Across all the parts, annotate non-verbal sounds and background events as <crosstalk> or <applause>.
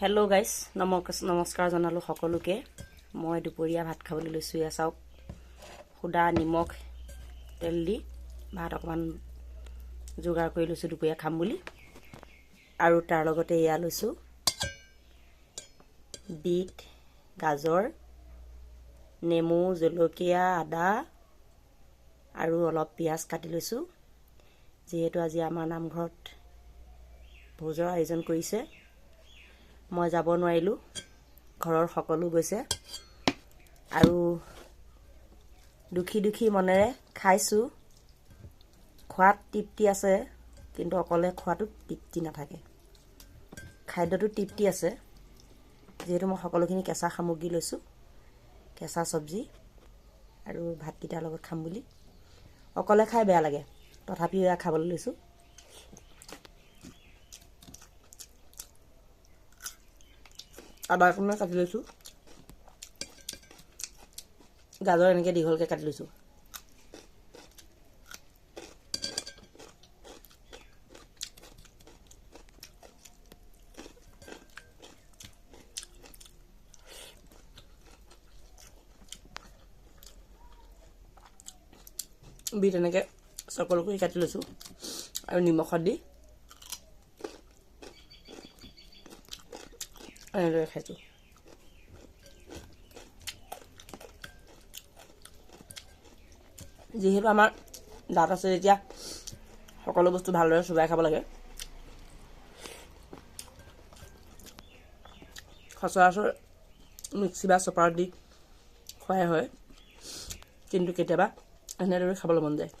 Hello guys নমক নমস্কাৰ জনালোঁ সকলোকে। মই দুপৰীয়া ভাত খাবলৈ লৈছোঁ এয়া চাওক। সুদা নিমখ তেল দি ভাত অকণমান যোগাৰ কৰি লৈছোঁ দুপৰীয়া খাম বুলি। আৰু তাৰ লগতে এয়া লৈছোঁ। বিট গাজৰ নেমু জলকীয়া আদা আৰু অলপ পিঁয়াজ কাটি লৈছোঁ। যিহেতু আজি আমাৰ নামঘৰত ভোজৰ আয়োজন কৰিছে। মই যাব নোৱাৰিলোঁ। ঘৰৰ সকলো গৈছে। আৰু দুখী দুখী মনেৰে খাইছোঁ। খোৱাত তৃপ্তি আছে কিন্তু অকলে খোৱাটোত তৃপ্তি নাথাকে। খাদ্যটোত তৃপ্তি আছে। যিহেতু মই সকলোখিনি কেঁচা সামগ্ৰী লৈছোঁ কেঁচা চব্জি আৰু ভাতকেইটাৰ লগত খাম বুলি। অকলে খাই বেয়া লাগে। তথাপিও এয়া খাবলৈ লৈছোঁ। আদা অকণমান কাটি লৈছোঁ। গাজৰ এনেকৈ দীঘলকৈ কাটি লৈছোঁ। বিট এনেকৈ চকল কৰি কাটি লৈছোঁ আৰু নিমখত দি। এনেদৰে খাইছোঁ যিহেতু আমাৰ দাঁত আছে যেতিয়া সকলো বস্তু ভালদৰে চোবাই খাব লাগে সচৰাচৰ মিক্সি বা চপাৰত দি খোৱাই হয় কিন্তু কেতিয়াবা এনেদৰে খাবলৈ মন যায়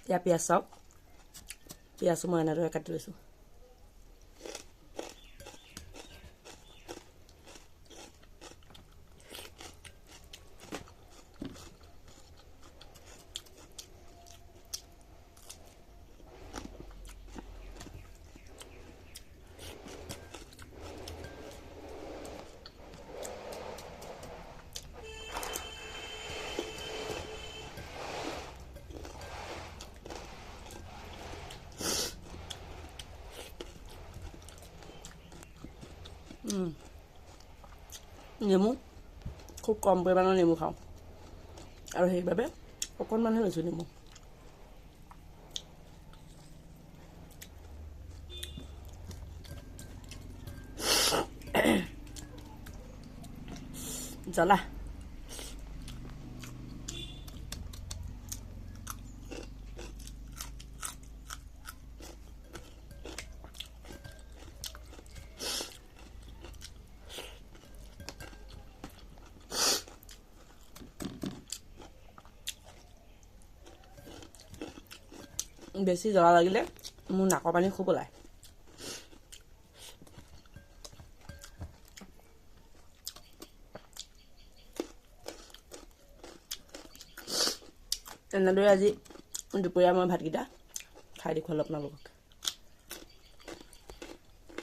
এতিয়া পিঁয়াজ চাওক পিঁয়াজো মই এনেদৰে কাটি লৈছোঁ নেমু খুব কম পৰিমাণৰ নেমু খাওঁ। আৰু সেইবাবে অকণমানহে লৈছোঁ নেমু। <coughs> জ্বলা। বেছি জ্বলা লাগিলে মোৰ নাকৰ পানী খুব ওলায়। এনেদৰে আজি দুপৰীয়া মই ভাতকেইটা খাই দেখুৱালোঁ আপোনালোকক